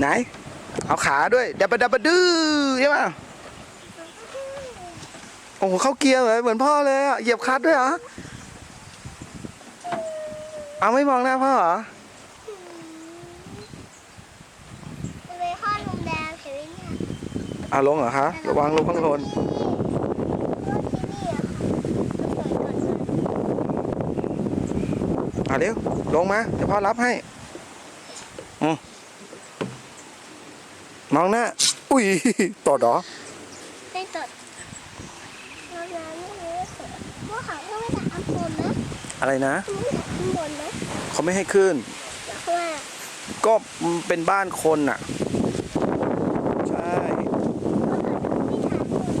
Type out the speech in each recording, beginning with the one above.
ไหน เอาขาด้วยดับดับดื้อใช่ไหมโอ้โหเข้าเกียร์เลยเหมือนพ่อเลยอะเหยียบคลัดด้วยเหรอเอาไม่มองหน้าพ่อเหรอไปข้อลุงแดงเห็นไหมเนี่ยเอาลงเหรอคะระวังลงข้างบนเพราะว่าที่นี่อะค่ะมันสวยกว่าอะเร็วลงมาเดี๋ยวพ่อรับให้อืม มองหน้า อุ้ยตอดเหรอได้ตดเราจะไม่รู้สวยพวกเขาก็ไม่ได้อัพบนนะอะไรนะไม่ได้อัพบนนะเขาไม่ให้ขึ้น เพราะว่าก็เป็นบ้านคนอะ ใช่เขาอาจจะไม่ทำบน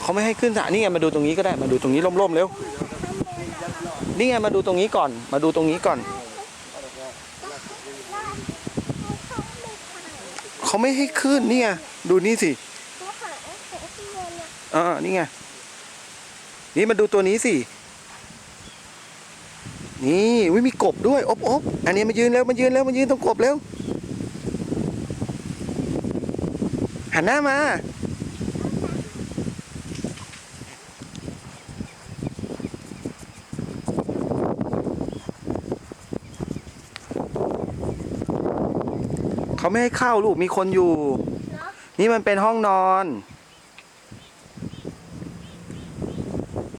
เขาไม่ให้ขึ้นสระนี่ไงมาดูตรงนี้ก็ได้มาดูตรงนี้ร่มๆเร็วทำบนนะคะนี่ไงมาดูตรงนี้ก่อน มาดูตรงนี้ก่อน เขาไม่ ขาไม่ให้ขึ้นนี่ไงดูนี่สิอ่านี่ไงนี่มาดูตัวนี้สิ นี่วิมีกบด้วยอบอบอันนี้มายืนแล้วมายืนแล้วมายืนตรงกบแล้วหันหน้ามา เขาไม่ให้เข้าลูกมีคนอยู่ นี่มันเป็นห้องนอน